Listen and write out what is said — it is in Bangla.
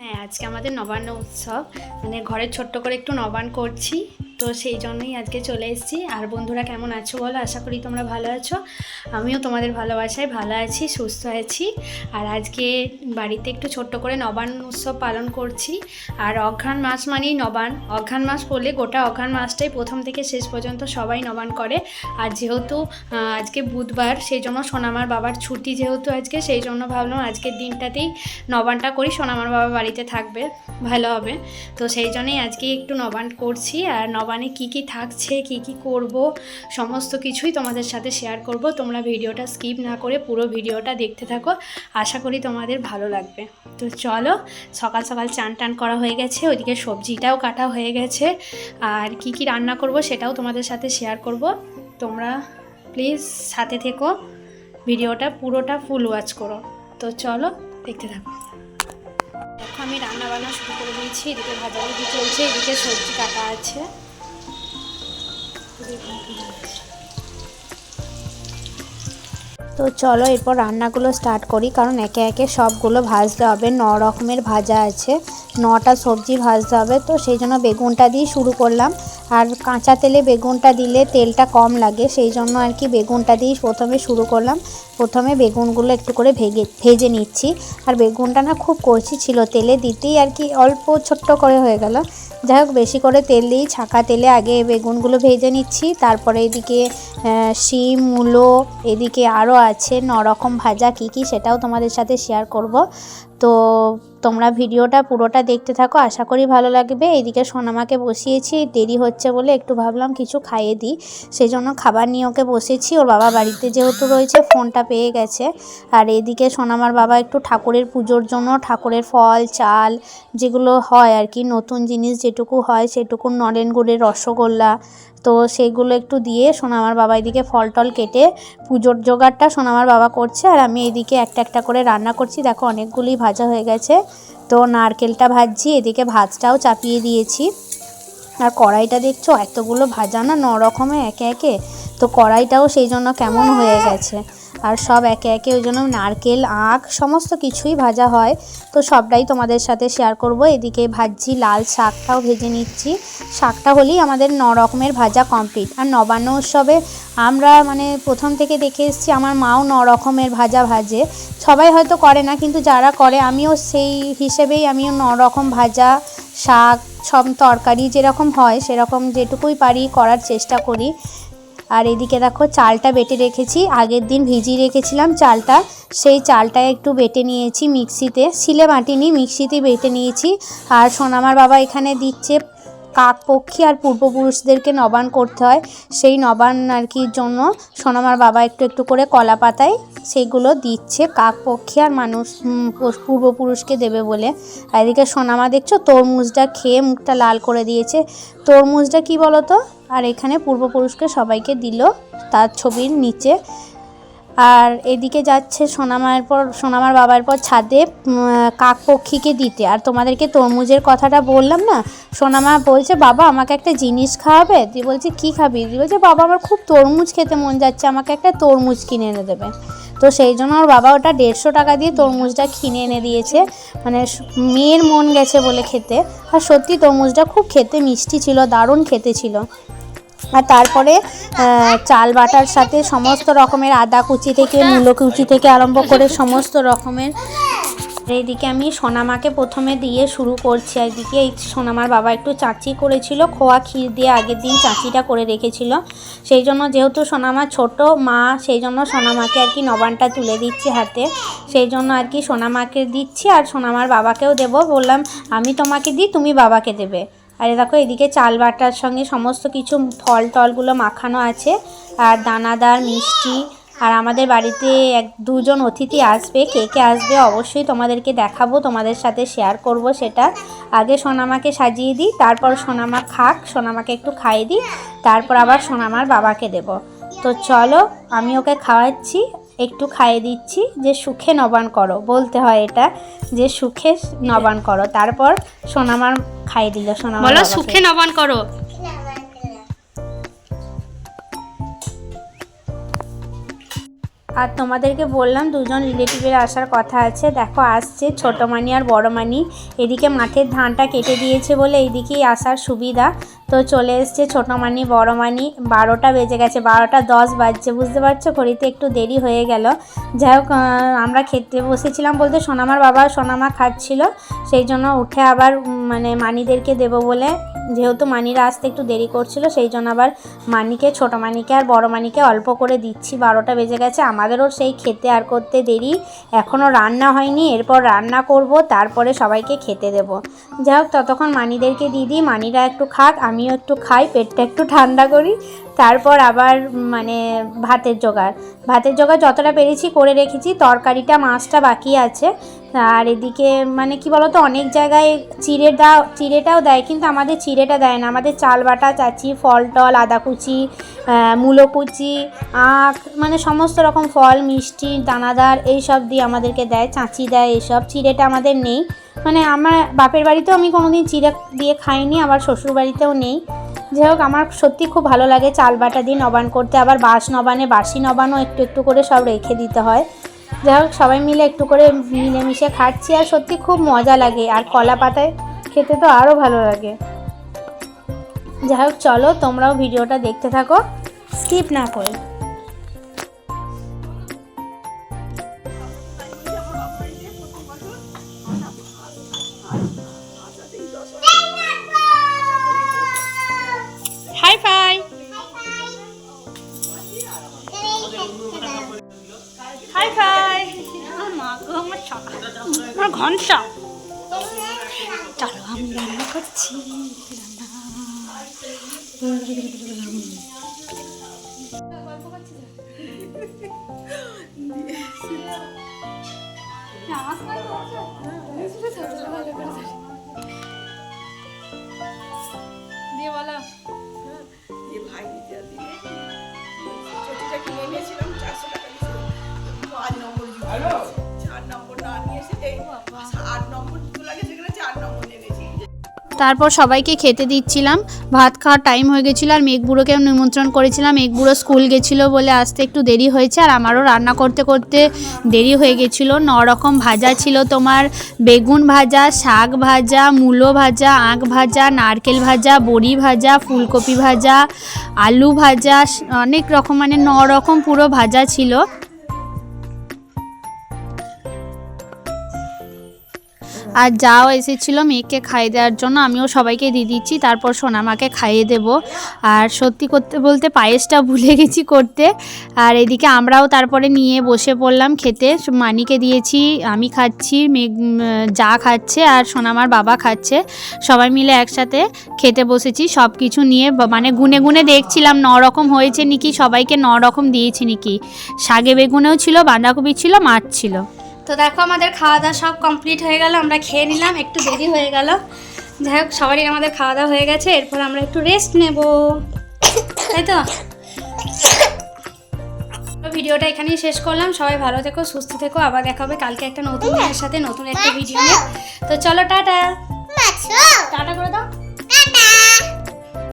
হ্যাঁ আজকে আমাদের নবান্ন উৎসব। মানে ঘরে ছোট্ট করে একটু নবান্ন করছি। তো সেই জন্যই আজকে চলে এসেছি। আর বন্ধুরা কেমন আছো বলো? আশা করি তোমরা ভালো আছো। আমিও তোমাদের ভালোবাসায় ভালো আছি, সুস্থ আছি। আর আজকে বাড়িতে একটু ছোট্ট করে নবান্ন উৎসব পালন করছি। আর অঘ্রাণ মাস মানেই নবান অঘ্রাণ মাস পড়লে গোটা অঘ্রাণ মাসটাই প্রথম থেকে শেষ পর্যন্ত সবাই নবান করে। আর যেহেতু আজকে বুধবার, সেই জন্য সোনামার বাবার ছুটি যেহেতু আজকে, সেই জন্য ভাবলাম আজকের দিনটাতেই নবানটা করি, সোনামার বাবা বাড়িতে থাকবে, ভালো হবে। তো সেই জন্যই আজকে একটু নবান করছি। আর নবানে কি কি থাকছে, কি কি করব, সমস্ত কিছুই তোমাদের সাথে শেয়ার করব। তোমরা ভিডিওটা স্কিপ না করে পুরো ভিডিওটা দেখতে থাকো। আশা করি তোমাদের ভালো লাগবে। তো চলো, সকাল সকাল চান টান করা হয়ে গেছে, ওইদিকে সবজিটাও কাটা হয়ে গেছে। আর কি কি রান্না করব সেটাও তোমাদের সাথে শেয়ার করব। তোমরা প্লিজ সাথে থেকো, ভিডিওটা পুরোটা ফুল ওয়াচ করো। তো চলো, দেখতে থাকো। আমি রান্না বান্না শুরু করে দিয়েছি, এদিকে ভাজাভাজি চলছে, এদিকে সবজি কাটা আছে। তো চলো এরপর রান্নাগুলো স্টার্ট করি, কারণ একে একে সবগুলো ভাজতে হবে। ন রকমের ভাজা আছে, নটা সবজি ভাজতে হবে, তো সেই জন্য বেগুনটা দিয়ে শুরু করলাম। আর কাঁচা তেলে বেগুনটা দিলে তেলটা কম লাগে, সেই জন্য আর কি বেগুনটা দিয়ে প্রথমে শুরু করলাম। প্রথমে বেগুনগুলো একটু করে ভেগে, ভেজে নিচ্ছি। আর বেগুনটা না খুব কচি ছিল, তেলে দিতেই আর কি অল্প ছোট্ট করে হয়ে গেল। যাই হোক, বেশি করে তেল দিই, ছাঁকা তেলে আগে বেগুনগুলো ভেজে নিচ্ছি, তারপরে এদিকে শিম, মূলো, এদিকে আরও আছে, নরকম ভাজা কী কী সেটাও তোমাদের সাথে শেয়ার করব। তো তোমরা ভিডিওটা পুরোটা দেখতে থাকো, আশা করি ভালো লাগবে। এদিকে সোনামাকে বসিয়েছি, দেরি হচ্ছে বলে একটু ভাবলাম কিছু খাইয়ে দিই। সেই জন্য খাবার নিয়ে ওকে বসেছি, ওর বাবা বাড়িতে যেহেতু রয়েছে, ফোনটা পেয়ে গেছে। আর এদিকে সোনামার বাবা একটু ঠাকুরের পুজোর জন্য ঠাকুরের ফল, চাল যেগুলো হয় আর কি, নতুন জিনিস যেটুকু হয় সেটুকু নরেন গুড়ের রসগোল্লা তো সেগুলো একটু দিয়ে সোনামার বাবা এদিকে ফল টল কেটে পুজোর জোগাড়টা সোনামার বাবা করছে আর আমি এদিকে একটা একটা করে রান্না করছি। দেখো অনেকগুলি ভাজা হয়ে গেছে। তো নারকেলটা ভাজছি, এদিকে ভাজটাও চাপিয়ে দিয়েছি। আর কড়াইটা দেখছ? এতগুলো ভাজা না নরকমে একে একে। তো কড়াইটাও সেই জন্য কেমন হয়ে গেছে। আর সব একে একে ওই জন্য নারকেল, আখ, সমস্ত কিছুই ভাজা হয়। তো সবটাই তোমাদের সাথে শেয়ার করব। এদিকে ভাজছি লাল শাকটাও ভেজে নিচ্ছি। শাকটা হলেই আমাদের ন রকমের ভাজা কমপ্লিট আর নবান্ন উৎসবে আমরা মানে প্রথম থেকে দেখে এসেছি আমার মাও ন রকমের ভাজা ভাজে। সবাই হয়তো করে না, কিন্তু যারা করে, আমিও সেই হিসেবেই আমিও ন রকম ভাজা শাক, সব তরকারি যেরকম হয়, সেরকম যেটুকুই পারি করার চেষ্টা করি। আর এদিকে দেখো চালটা বেটে রেখেছি। আগের দিন ভিজিয়ে রেখেছিলাম চালটা। সেই চালটা একটু বেটে নিয়েছি মিক্সিতে। শিলে বাটিনি মিক্সিতে বেটে নিয়েছি। আর সোনামার বাবা এখানে দিচ্ছে কাক পক্ষী আর পূর্বপুরুষদেরকে নবান করতে হয়। সেই নবান আর কি জন্য সোনামার বাবা একটু একটু করে কলা পাতায় সেগুলো দিচ্ছে। কাক পক্ষী আর মানুষ পূর্বপুরুষকে দেবে বলে। আর এদিকে সোনামা দেখছ তরমুজটা খেয়ে মুখটা লাল করে দিয়েছে। তরমুজটা কি বলো তো আর এখানে পূর্বপুরুষকে সবাইকে দিল তার ছবির নিচে। আর এদিকে যাচ্ছে সোনামার পর সোনামার বাবার পর ছাদে কাক পক্ষীকে দিতে। আর তোমাদেরকে তরমুজের কথাটা বললাম না? সোনামা বলছে, বাবা, আমাকে একটা জিনিস খাওয়াবে? দিয়ে বলছে, কী খাবি? দিয়ে বলছে, বাবা, আমার খুব তরমুজ খেতে মন যাচ্ছে, আমাকে একটা তরমুজ কিনে এনে দেবে। তো সেই জন্য ওর বাবা ওটা দেড়শো টাকা দিয়ে তরমুজটা কিনে এনে দিয়েছে। মানে মেয়ের মন গেছে বলে খেতে। আর সত্যি তরমুজটা খুব খেতে মিষ্টি ছিল, দারুণ খেতে ছিল। আর তারপরে চাল বাটার সাথে সমস্ত রকমের আদা কুচি থেকে, মূলো কুচি থেকে আরম্ভ করে সমস্ত রকমের। এইদিকে আমি সোনামাকে প্রথমে দিয়ে শুরু করছি। এদিকে এই সোনামার বাবা একটু চাচি করেছিল, খোয়া ক্ষীর দিয়ে আগের দিন চাচিটা করে রেখেছিল। সেই জন্য যেহেতু সোনামা ছোট মা, সেই জন্য সোনামাকে আর কি নবানটা তুলে দিচ্ছি হাতে। সেই জন্য আর কি সোনামাকে দিচ্ছি আর সোনামার বাবাকেও দেবো। বললাম, আমি তোমাকে দিই, তুমি বাবাকে দেবে। আর দেখো, এদিকে চাল বাটার সঙ্গে সমস্ত কিছু ফল টলগুলো মাখানো আছে। আর দানাদার, মিষ্টি, আর আমাদের বাড়িতে এক দুজন অতিথি আসবে। কে কে আসবে অবশ্যই তোমাদেরকে দেখাবো, তোমাদের সাথে শেয়ার করব সেটা। আগে সোনামাকে সাজিয়ে দিই, তারপর সোনামা খাক, সোনামাকে একটু খাইয়ে দিই, তারপর আবার সোনামার বাবাকে দেব। তো চলো, আমি ওকে খাওয়াচ্ছি, একটু খাইয়ে দিচ্ছি, যে সুখে নবান করো, বলতে হয় এটা, যে সুখে নবান করো। তারপর সোনামার খাইয়ে দিল সোনা বলো সুখে নবান করো। আর তোমাদেরকে বললাম দুজন রিলেটিভের আসার কথা আছে। দেখো আসছে ছোটো মানি আর বড় মানি এদিকে মাঠের ধানটা কেটে দিয়েছে বলে এইদিকেই আসার সুবিধা। তো চলে এসছে ছোটো মানি, বড়ো মানি। বারোটা বেজে গেছে, বারোটা দশ বাজছে, বুঝতে পারছ? ঘড়িতে একটু দেরি হয়ে গেল। যাই হোক আমরা খেতে বসেছিলাম বলতে সোনামার বাবা সোনামা খাচ্ছিল, সেই জন্য উঠে আবার মানে মানিদেরকে দেবো বলে, যেহেতু মানিরা আসতে একটু দেরি করছিল, সেই জন্য আবার মানিকে, ছোটো মানিকে আর বড় মানিকে অল্প করে দিচ্ছি। বারোটা বেজে গেছে, আমাদেরও সেই খেতে আর করতে দেরি। এখনও রান্না হয়নি, এরপর রান্না করব, তারপরে সবাইকে খেতে দেব। যাই হোক, ততক্ষণ মানিদেরকে দিয়ে দিই, মানিরা একটু খাক আমিও একটু খাই, পেটটা একটু ঠান্ডা করি। তারপর আবার মানে ভাতের জোগাড়। ভাতের জোগাড় যতটা পেরেছি করে রেখেছি, তরকারিটা, মাছটা বাকি আছে। আর এদিকে মানে কি বলতো, অনেক জায়গায় চিড়ে দা, চিড়েটাও দেয়, কিন্তু আমাদের চিড়েটা দেয় না। আমাদের চাল বাটা, চাচি, ফল টল, আদা কুচি মূলো কুচি, আখ মানে সমস্ত রকম ফল, মিষ্টি, দানাদার, এইসব দিয়ে আমাদেরকে দেয়, চাঁচি দেয়, এইসব। চিড়েটা আমাদের নেই। মানে আমার বাপের বাড়িতেও আমি কোনোদিন চিড়ে দিয়ে খাইনি, আবার শ্বশুর বাড়িতেও নেই। যাই হোক আমার সত্যি খুব ভালো লাগে চাল বাটা দিয়ে নবান করতে, আবার বাস নবানে বাসি নবানও একটু একটু করে সব রেখে দিতে হয়। যাই হোক সবাই মিলে একটু করে মিলেমিশে খাচ্ছি, আর সত্যি খুব মজা লাগে, আর কলা পাতায় খেতে তো আরও ভালো লাগে। যাই হোক চলো তোমরাও ভিডিওটা দেখতে থাকো, স্কিপ না করে। হাই ফাই আমার মা গো আমার ঘণ্টা চলো আমি রান্না করছি। দিয়ে বলো ভাই দিতে দিলে চটিটা কিনে নিয়েছিলাম চারশো টাকা দিয়েছিল পাঁচ তারপর সবাইকে খেতে দিচ্ছিলাম। ভাত খাওয়ার টাইম হয়ে গেছিল আর মেঘবুড়োকে নিমন্ত্রণ করেছিলাম। মেঘবুড়ো স্কুল গেছিল বলে আসতে একটু দেরি হয়েছে আর আমারও রান্না করতে করতে দেরি হয়ে গেছিল। ন রকম ভাজা ছিল তোমার। বেগুন ভাজা, শাক ভাজা, মূলো ভাজা, আঁখ ভাজা, নারকেল ভাজা, বড়ি ভাজা, ফুলকপি ভাজা, আলু ভাজা, অনেক রকম মানে ন রকম পুরো ভাজা ছিল। আর যাও এসেছিল মেয়েকে খাইয়ে দেওয়ার জন্য আমিও সবাইকে দিয়ে দিচ্ছি, তারপর সোনামাকে খাইয়ে দেব। আর সত্যি করতে বলতে পায়েসটা ভুলে গেছি করতে। আর এদিকে আমরাও তারপরে নিয়ে বসে পড়লাম খেতে। মানিকে দিয়েছি, আমি খাচ্ছি যা খাচ্ছে আর সোনামার বাবা খাচ্ছে। সবাই মিলে একসাথে খেতে বসেছি সব কিছু নিয়ে মানে গুনে গুনে দেখছিলাম ন রকম হয়েছে নাকি, সবাইকে ন রকম দিয়েছি নাকি। শাগে বেগুনেও ছিল, বাঁধাকপি ছিল, মাছ ছিল। তো দেখো আমাদের খাওয়া দাওয়া সব কমপ্লিট হয়ে গেল আমরা খেয়ে নিলাম একটু দেরি হয়ে গেল। যাই হোক সবারই আমাদের খাওয়া দাওয়া হয়ে গেছে এরপর আমরা একটু রেস্ট নেব। তাই তো? ভিডিওটা এখানেই শেষ করলাম সবাই ভালো থেকো সুস্থ থেকো আবার দেখা হবে কালকে একটা নতুন মেয়ের সাথে নতুন একটা ভিডিও নিয়ে। তো চলো টাটা। টাটা করে দাও।